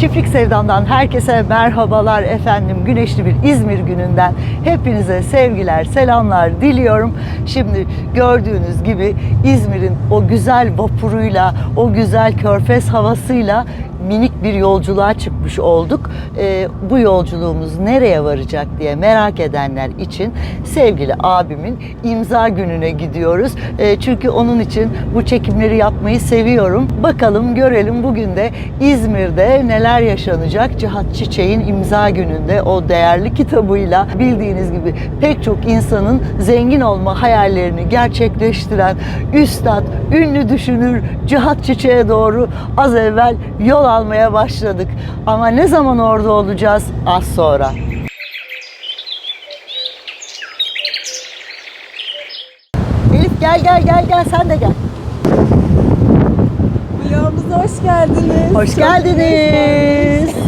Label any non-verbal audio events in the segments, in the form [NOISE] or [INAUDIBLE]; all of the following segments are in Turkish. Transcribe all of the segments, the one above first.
Çiftlik Sevdam'dan herkese merhabalar efendim. Güneşli bir İzmir gününden hepinize sevgiler, selamlar diliyorum. Şimdi gördüğünüz gibi İzmir'in o güzel vapuruyla, o güzel körfez havasıyla minik bir yolculuğa çıkmış olduk. Ee, bu yolculuğumuz nereye varacak diye merak edenler için sevgili abimin imza gününe gidiyoruz. Ee, çünkü onun için bu çekimleri yapmayı seviyorum. Bakalım görelim bugün de İzmir'de neler yaşanacak. Cihat Çiçek'in imza gününde o değerli kitabıyla bildiğiniz gibi pek çok insanın zengin olma hayallerini gerçekleştiren üstad, ünlü düşünür Cihat Çiçek'e doğru az evvel yol almaya başladık. Ama ne zaman orada olacağız? Az sonra. Elif gel gel gel gel sen de gel. Vlogumuza hoş geldiniz. Hoş Çok geldiniz.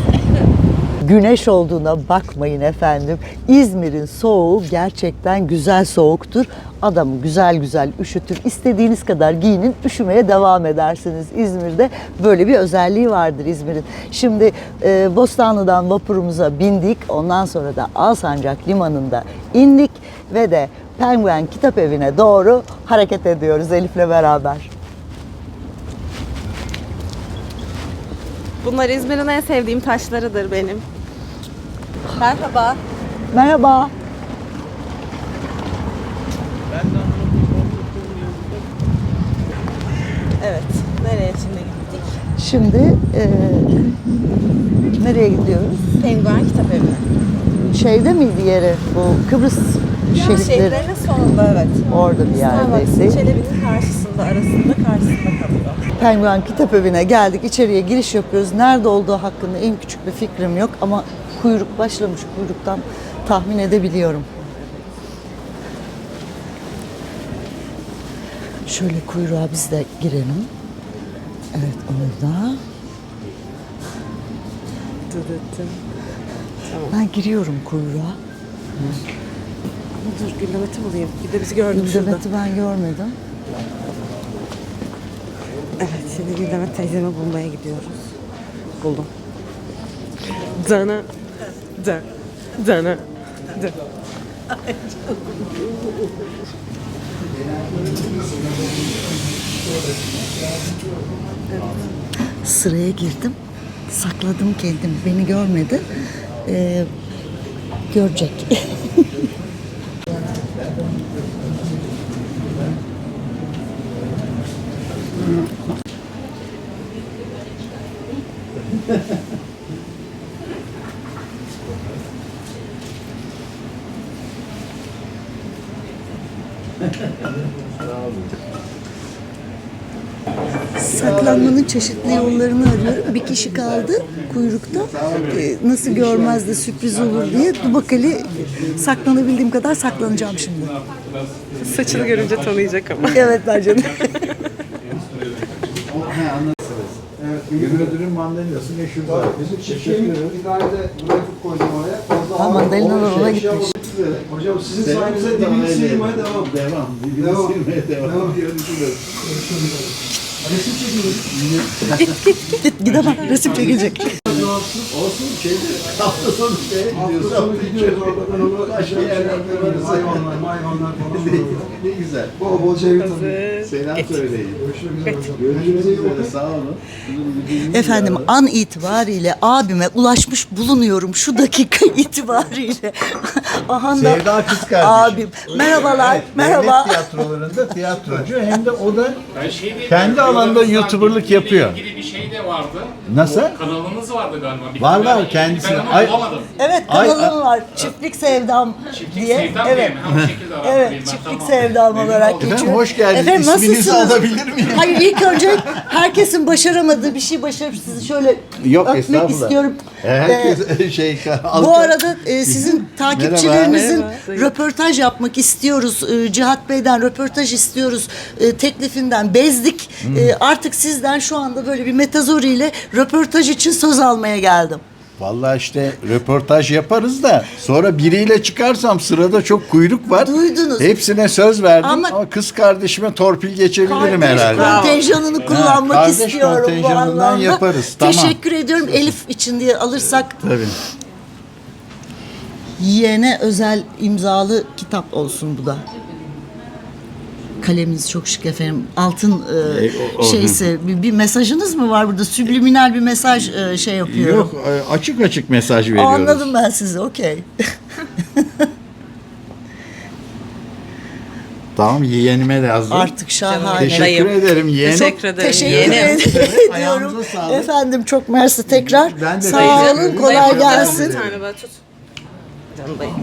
Güneş olduğuna bakmayın efendim. İzmir'in soğuğu gerçekten güzel soğuktur. Adamı güzel güzel üşütür. İstediğiniz kadar giyinin, üşümeye devam edersiniz. İzmir'de böyle bir özelliği vardır İzmir'in. Şimdi e, Bostanlı'dan vapurumuza bindik. Ondan sonra da Alsancak Limanı'nda indik ve de Penguen Kitap Evi'ne doğru hareket ediyoruz Elif'le beraber. Bunlar İzmir'in en sevdiğim taşlarıdır benim. Merhaba. Merhaba. Evet. Nereye şimdi gittik? Şimdi e, nereye gidiyoruz? Penguen Kitap Evi. Şeyde miydi yeri bu Kıbrıs Ya şehitleri? şehirlerin sonunda evet. Orada bir yerdeydi. Çelebi'nin karşısında, arasında, karşısında kalıyor. Penguen Kitap Evi'ne geldik. İçeriye giriş yapıyoruz. Nerede olduğu hakkında en küçük bir fikrim yok ama kuyruk başlamış. Kuyruktan tahmin edebiliyorum. Şöyle kuyruğa biz de girelim. Evet orada. Dıdıttım. Ben giriyorum kuyruğa. Dur Güldemet'i bulayım. Bir de bizi gördüm şurada. Güldemet'i ben görmedim. Evet şimdi Güldemet teyzemi bulmaya gidiyoruz. Buldum. Dana. Da. Dana. Da. Sıraya girdim. Sakladım kendimi. Beni görmedi. Ee, görecek. [LAUGHS] Saklanmanın çeşitli yollarını arıyorum. Bir kişi kaldı kuyrukta. Ee, nasıl görmez de sürpriz olur diye Dubakali saklanabildiğim kadar saklanacağım şimdi. Saçını görünce tanıyacak ama. [LAUGHS] Evet bence de. Yemin ederim mandalinası meşhur. Bizim çiftliğin bir tane de grafik koydum oraya. Fazla Ha, mandalinalar ona gitmiş. Hocam sizin sayenizde dibini sıyırmaya devam. Devam. Devam. sıyırmaya devam. Devam. Resim çekiyoruz. Git [LAUGHS] gidemem. Resim çekilecek. Olsun şeyde hafta sonu şeye gidiyoruz. Hafta sonu gidiyoruz oradan yerlerde varız. Hayvanlar, hayvanlar falan oluyor. Ne güzel. Bol bol çevir tabii. Selam söyleyin. Görüşmek üzere. Sağ olun. Efendim an itibariyle abime ulaşmış bulunuyorum şu dakika [LAUGHS] itibariyle. [LAUGHS] Aha da Sevda kız kardeşim. abim. Merhabalar. Evet, Merhaba. Devlet tiyatrolarında tiyatrocu hem de o da Ben şey diye Kendi biliyorum, alanında YouTuber'lık yapıyor. ilgili bir şey de vardı. Nasıl? Kanalınız vardı galiba. Bir Var, var, kendisi. Ben onu Ay- bulamadım. Evet Ay- kanalım var. Çiftlik Sevdam Çiftlik diye. Sevdam evet. diye mi? Şekilde. Evet, Ben çiftlik tamam. sevdam olarak geçiyor. Efendim, hoş geldiniz. Efendim, İsminizi nasılsınız? alabilir miyim? Hayır ilk önce herkesin başaramadığı bir şey başarıp sizi şöyle Yok, öpmek istiyorum. Herkes [LAUGHS] şey Ee, bu [LAUGHS] arada e, sizin takipçilerinizin Merhaba. röportaj yapmak istiyoruz. E, Cihat Bey'den röportaj istiyoruz. E, teklifinden bezdik. Hmm. E, artık sizden şu anda böyle bir metazori ile röportaj için söz almaya geldim. Vallahi işte röportaj yaparız da sonra biriyle çıkarsam sırada çok kuyruk var. Duydunuz. Hepsine söz verdim ama, Ama- kız kardeşime torpil geçebilirim Kardeş herhalde. kontenjanını kullanmak kardeş istiyorum bu kontenjanından anlamda. yaparız, [LAUGHS] tamam. Teşekkür ediyorum. Elif için diye alırsak Tabii. yeğene özel imzalı kitap olsun bu da. Kaleminiz çok şık efendim. Altın e, E, o- o- şeyse bir, bir mesajınız mı var burada? Subliminal bir mesaj e, şey yapıyorum. Yok e, açık açık mesaj veriyoruz. Anladım ben sizi. Okey. [LAUGHS] Tamam yeğenime de yazdım. Artık şahane. Teşekkür Dayım. ederim yeğenim. Teşekkür ederim. Teşekkür Yeğenim. [LAUGHS] ediyorum. Ayağınıza sağlık. Efendim çok mersi tekrar. Ben de Sağ teşekkür olun. ederim. Kolay Dayım, gelsin. Bir tane böyle tut. Canım dayım.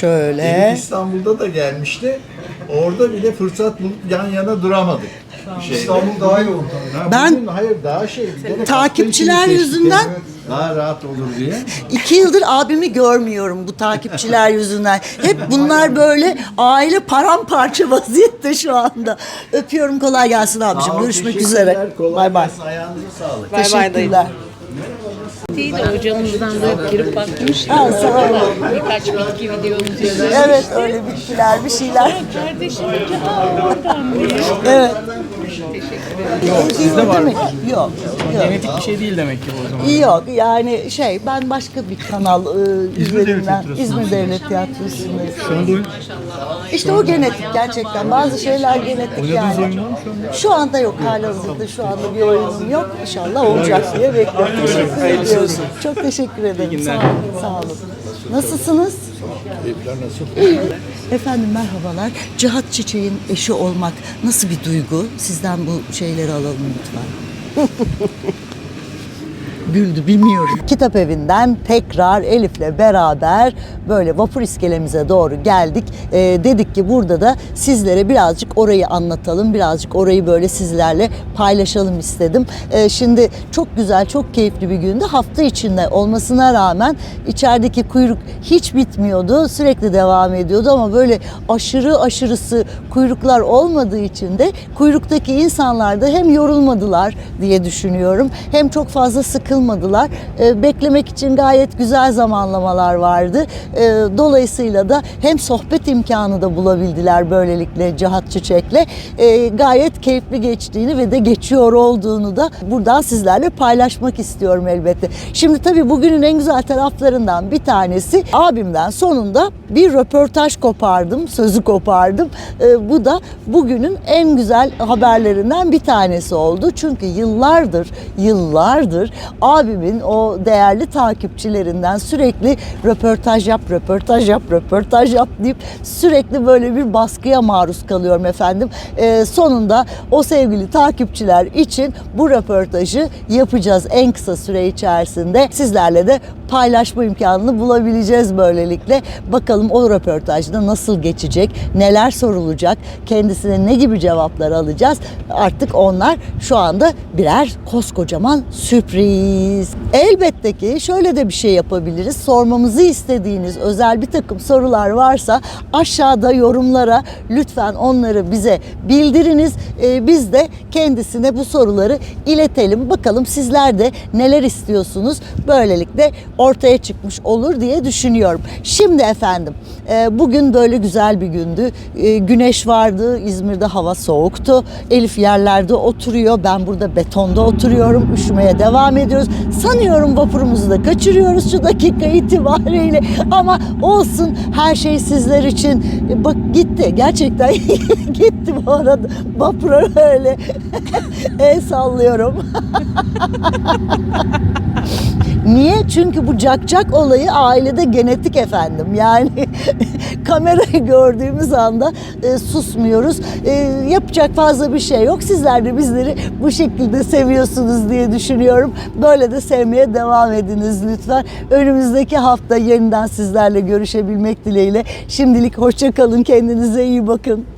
Şöyle. Elif İstanbul'da da gelmişti. Orada bile fırsat bulup yan yana duramadık. Şeyde. İstanbul daha iyi oldu. Ha, Ben- bugün hayır daha şey. Takipçiler yüzünden- daha rahat olur diye. İki yıldır abimi görmüyorum bu takipçiler [LAUGHS] yüzünden. Hep bunlar böyle aile paramparça vaziyette şu anda. Öpüyorum kolay gelsin abicim. Sağ ol, Görüşmek teşekkürler, üzere. Kolay Bay bay. gelsin, Ayağınıza sağlık. Bay bay dayım. Teşekkürler. Değil de hocamızdan da girip bakmış. Ha, sağ olun. Birkaç bitki videonuz yazıyor. Evet öyle bitkiler bir şeyler. Kardeşim ki aa oradan diye. Evet. Sizde var mı? Yok. Yok. Genetik bir şey değil demek ki bu o zaman. Yok yani şey ben başka bir kanal e, üzerinden İzmir Devlet Tiyatrosu'ndayım. İşte o genetik gerçekten. Bazı şeyler genetik yani. Şu anda yok halihazırda şu anda bir oyunum yok. İnşallah olacak diye bekliyorum. Teşekkür ediyorum. Çok teşekkür ederim. Sağ olun. Sağ olun. Nasılsınız? İyi. Efendim merhabalar. Cihat Çiçek'in eşi olmak nasıl bir duygu? Sizden bu şeyleri alalım lütfen. [LAUGHS] güldü bilmiyorum. Kitap evinden tekrar Elif'le beraber böyle vapur iskelemize doğru geldik. Ee, dedik ki burada da sizlere birazcık orayı anlatalım. Birazcık orayı böyle sizlerle paylaşalım istedim. Ee, şimdi çok güzel, çok keyifli bir gündü. Hafta içinde olmasına rağmen içerideki kuyruk hiç bitmiyordu. Sürekli devam ediyordu ama böyle aşırı aşırısı kuyruklar olmadığı için de kuyruktaki insanlar da hem yorulmadılar diye düşünüyorum. Hem çok fazla sıkılmadılar. Ee, beklemek için gayet güzel zamanlamalar vardı. Ee, dolayısıyla da hem sohbet imkanı da bulabildiler böylelikle Cihat Çiçek'le. Ee, gayet keyifli geçtiğini ve de geçiyor olduğunu da buradan sizlerle paylaşmak istiyorum elbette. Şimdi tabii bugünün en güzel taraflarından bir tanesi abimden sonunda bir röportaj kopardım, sözü kopardım. Bu da bugünün en güzel haberlerinden bir tanesi oldu. Çünkü yıllardır, yıllardır abimin o değerli takipçilerinden sürekli röportaj yap, röportaj yap, röportaj yap deyip sürekli böyle bir baskıya maruz kalıyorum efendim. Ee, sonunda o sevgili takipçiler için bu röportajı yapacağız en kısa süre içerisinde. Sizlerle de paylaşma imkanını bulabileceğiz böylelikle. Bakalım o röportajda nasıl geçecek, neler sorulacak, kendisine ne gibi cevaplar alacağız. Artık onlar şu anda birer koskocaman sürpriz. Elbette ki şöyle de bir şey yapabiliriz. Sormamızı istediğiniz özel bir takım sorular varsa aşağıda yorumlara lütfen onları bize bildiriniz. Ee, biz de kendisine bu soruları iletelim. Bakalım sizler de neler istiyorsunuz. Böylelikle ortaya çıkmış olur diye düşünüyorum. Şimdi efendim e, bugün böyle güzel bir gündü. E, Güneş vardı. İzmir'de hava soğuktu. Elif yerlerde oturuyor. Ben burada betonda oturuyorum. Üşümeye devam ediyoruz. Sanıyorum vapurumuzu da kaçırıyoruz şu dakika itibariyle. Ama olsun her şey sizler için. E, Bak gitti. Gerçekten [LAUGHS] gitti bu arada. Vapura öyle [LAUGHS] el sallıyorum. [LAUGHS] Niye? Çünkü bu cakcak olayı ailede genetik efendim. Yani kamerayı [LAUGHS] gördüğümüz anda e, susmuyoruz. E, yapacak fazla bir şey yok. Sizler de bizleri bu şekilde seviyorsunuz diye düşünüyorum. Böyle de sevmeye devam ediniz lütfen. Önümüzdeki hafta yeniden sizlerle görüşebilmek dileğiyle. Şimdilik hoşça kalın. Kendinize iyi bakın.